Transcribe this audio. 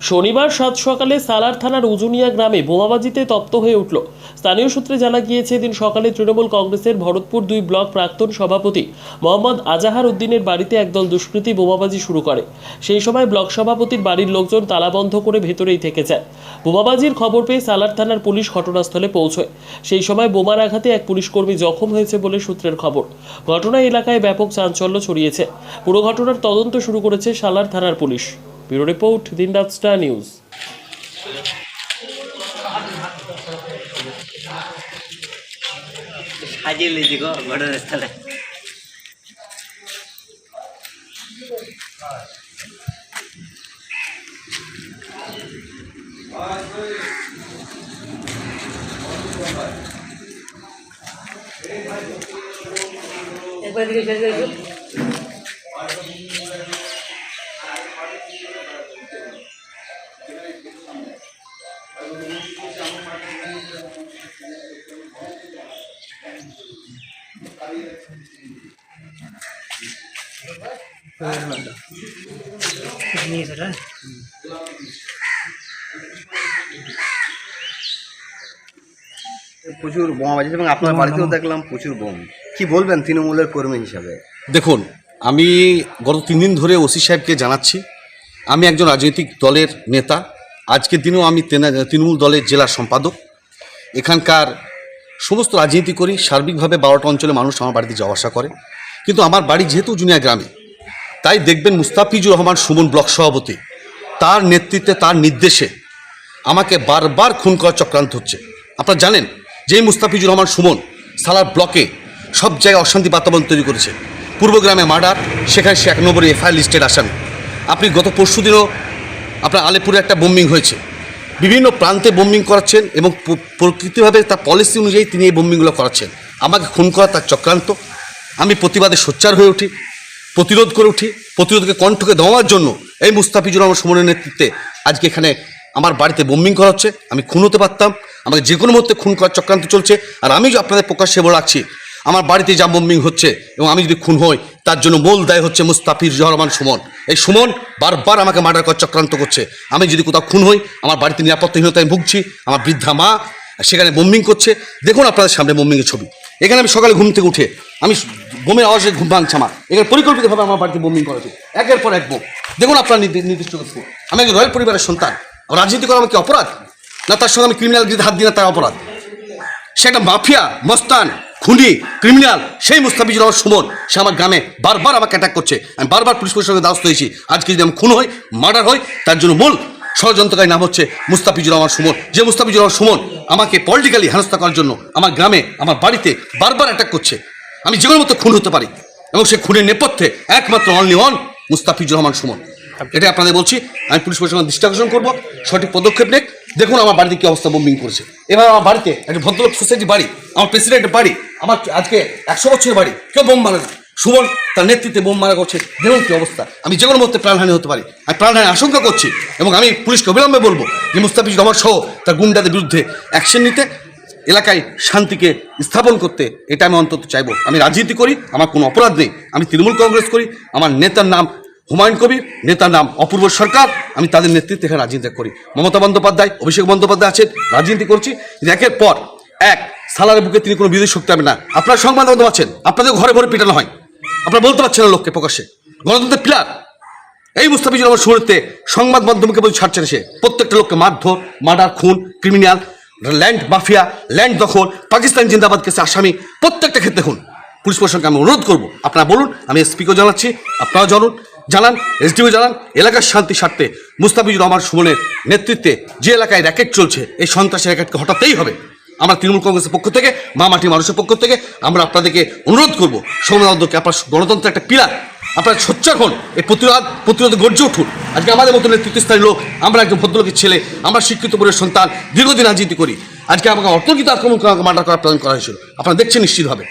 শনিবার সাত সকালে সালার থানার উজুনিয়া গ্রামে বোমাবাজিতে তপ্ত হয়ে উঠল। স্থানীয় সূত্রে জানা গিয়েছে দিন সকালে তৃণমূল কংগ্রেসের ভরতপুর দুই ব্লক প্রাক্তন সভাপতি মোহাম্মদ আজাহার উদ্দিনের বাড়িতে একদল দুষ্কৃতী বোমাবাজি শুরু করে। সেই সময় ব্লক সভাপতির বাড়ির লোকজন তালাবন্ধ করে ভেতরেই থেকে যায়। বোমাবাজির খবর পেয়ে সালার থানার পুলিশ ঘটনাস্থলে পৌঁছয়। সেই সময় বোমার আঘাতে এক পুলিশকর্মী জখম হয়েছে বলে সূত্রের খবর। ঘটনা এলাকায় ব্যাপক চাঞ্চল্য ছড়িয়েছে। পুরো ঘটনার তদন্ত শুরু করেছে সালার থানার পুলিশ। ব্যুরো রিপোর্ট দিনরাত স্টার নিউজ। সাজিয়ে লিজি গো ঘটনাস্থলে একবার দিকে চলে যাই নিয়ে সেটা প্রচুর বোমা বাজছে এবং আপনার বাড়িতেও দেখলাম প্রচুর বোম। কি বলবেন তৃণমূলের কর্মী হিসাবে? দেখুন আমি গত তিন দিন ধরে ওসি সাহেবকে জানাচ্ছি। আমি একজন রাজনৈতিক দলের নেতা আজকের দিনেও আমি তৃণমূল দলের জেলা সম্পাদক। এখানকার সমস্ত রাজনীতি করি, সার্বিকভাবে বারোটা অঞ্চলে মানুষ আমার বাড়িতে যাওয়া আসা করে। কিন্তু আমার বাড়ি যেহেতু জুনিয়া গ্রামে, তাই দেখবেন মুস্তাফিজুর রহমান সুমন ব্লক সভাপতি, তার নেতৃত্বে, তার নির্দেশে আমাকে বারবার খুন করার চক্রান্ত হচ্ছে। আপনারা জানেন যে মুস্তাফিজুর রহমান সুমন সালার ব্লকে সব জায়গায় অশান্তি বাতাবরণ তৈরি করেছে। পূর্ব গ্রামে মার্ডার, সেখানে সে এক নম্বরে এফআইআর লিস্টেড আসামি। আপনি গত পরশু দিনও আপনার আলিপুরে একটা বোম্বিং হয়েছে। বিভিন্ন প্রান্তে বোম্বিং করাচ্ছেন এবং প্রকৃতিভাবে তার পলিসি অনুযায়ী তিনি এই বোম্বিংগুলো করাচ্ছেন। আমাকে খুন করা তার চক্রান্ত। আমি প্রতিবাদে সোচ্চার হয়ে উঠি, প্রতিরোধ করে উঠি, প্রতিরোধকে কণ্ঠকে দেওয়ার জন্য এই মুস্তাফিজুর রহমান সুমনের নেতৃত্বে আজকে এখানে আমার বাড়িতে বোম্বিং করা হচ্ছে। আমি খুন হতে পারতাম, আমাকে যে কোনো মুহূর্তে খুন করার চক্রান্ত চলছে। আর আমি আপনাদের প্রকাশ্যে বলে রাখছি, আমার বাড়িতে যা বোম্বিং হচ্ছে এবং আমি যদি খুন হই তার জন্য মূল দায় হচ্ছে মুস্তাফিজুর রহমান সুমন। এই সুমন বারবার আমাকে মার্ডার করার চক্রান্ত করছে। আমি যদি কোথাও খুন হই, আমার বাড়িতে নিরাপত্তাহীনতায় ভুগছি, আমার বৃদ্ধা মা, সেখানে বোম্বিং করছে। দেখুন আপনাদের সামনে বোম্বিংয়ের ছবি। এখানে আমি সকালে ঘুম থেকে উঠে, আমি বোমের আওয়াজে ঘুম ভাঙছে আমার। এখানে পরিকল্পিতভাবে আমার বাড়িতে বোম্বিং করা হচ্ছে একের পর এক বোম দেখুন আপনার নির্দিষ্ট করছে আমি একজন রয়্যাল পরিবারের সন্তান। রাজনীতি করা আমার কি অপরাধ? না, তার সঙ্গে আমি ক্রিমিনাল হাত দিই না, তার অপরাধ। সে একটা মাফিয়া, মস্তান। খুনি ক্রিমিনাল সেই মুস্তাফিজুর রহমান সুমন সে আমার গ্রামে বারবার আমাকে অ্যাটাক করছে। আমি বারবার পুলিশ প্রশাসনের দ্বারস্থ হয়েছি। আজকে যদি আমি খুন হই মার্ডার হই তার জন্য মূল ষড়যন্ত্রকারী নাম হচ্ছে মুস্তাফিজুর রহমান সুমন। যে মুস্তাফিজুর রহমান সুমন আমাকে পলিটিক্যালি হেনস্থা করার জন্য আমার গ্রামে আমার বাড়িতে বারবার অ্যাটাক করছে। আমি যে কোনো মতো খুন হতে পারি। এবং সে খুনের নেপথ্যে একমাত্র অনলি অন মুস্তাফিজুর রহমান সুমন। এটাই আপনাদের বলছি। আমি পুলিশ প্রশাসনের দৃষ্টি আকর্ষণ করব। সঠিক পদক্ষেপ নেক। দেখুন আমার বাড়িতে কি অবস্থা বোম্বিং করেছে। এবার আমার বাড়িতে একটা ভদ্রলোক সোসাইটি বাড়ি, আমার প্রেসিডেন্টের বাড়ি, আমার আজকে একশো বছরের বাড়ি, কেউ বোম মারে না। সুমন তার নেতৃত্বে বোম মারা করছে, দেখুন কি অবস্থা। আমি যে কোনো মুহূর্তে প্রাণহানি হতে পারি, আমি প্রাণহানি আশঙ্কা করছি এবং আমি পুলিশকে অবিলম্বে বলব যে মুস্তাফিজুর রহমান সহ তার গুন্ডাদের বিরুদ্ধে অ্যাকশন নিতে, এলাকায় শান্তিকে স্থাপন করতে, এটা আমি অন্তত চাইব। আমি রাজনীতি করি, আমার কোনো অপরাধ নেই। আমি তৃণমূল কংগ্রেস করি, আমার নেতার নাম হুমায়ুন কবির, নেতার নাম অপূর্ব সরকার, আমি তাদের নেতৃত্বে এখানে রাজনীতি করি। মমতা বন্দ্যোপাধ্যায়, অভিষেক বন্দ্যোপাধ্যায় আছেন, রাজনীতি করছি। একের পর এক সালারের বুকে তিনি কোনো বিরোধী শক্তি হবে না। আপনারা সংবাদ মাধ্যম আছেন, আপনাদের ঘরে ঘরে পিটানো হয়। আপনারা বলতে পারছেন না লোককে প্রকাশ্যে। গণতন্ত্রের পিলার। এই মুস্তাফিজুর রহমান শুরুতে সংবাদ মাধ্যমকে বলছে ছাড়ছে না সে। প্রত্যেকটা লোককে মারধর, মার্ডার, খুন, ক্রিমিনাল, ল্যান্ড মাফিয়া, ল্যান্ড দখল, পাকিস্তান জিন্দাবাদ কেসে আসামি, প্রত্যেকটা ক্ষেত্রে খুন পুলিশ প্রশাসনকে আমি অনুরোধ করব। আপনারা বলুন, আমি এসপিকেও জানাচ্ছি, আপনারাও জানুন। জানান এসডিও জানান, এলাকার শান্তি স্বার্থে মুস্তাফিজুর রহমান সুমনের নেতৃত্বে যে এলাকায় র্যাকেট চলছে, এই সন্ত্রাসী র্যাকেটকে হটাতেই হবে। আমরা তৃণমূল কংগ্রেসের পক্ষ থেকে, মা মাটি মানুষের পক্ষ থেকে, আমরা আপনাদেরকে অনুরোধ করব সৌম্যকে আপনার গণতন্ত্রের একটা পিলার আপনারা সোচ্চার হন, এই প্রতিরোধ, প্রতিরোধে গর্জে উঠুন। আজকে আমাদের মতো নেতৃত্বস্থানীয় লোক, আমরা একজন ভদ্রলোকের ছেলে, আমরা শিক্ষিত পরিবারের সন্তান, দীর্ঘদিন রাজনীতি করি। আজকে আমাকে অর্থকৃত আক্রমণ করা, মার্ডার করার প্ল্যান করা হয়েছিল। আপনারা দেখছেন নিশ্চিতভাবে।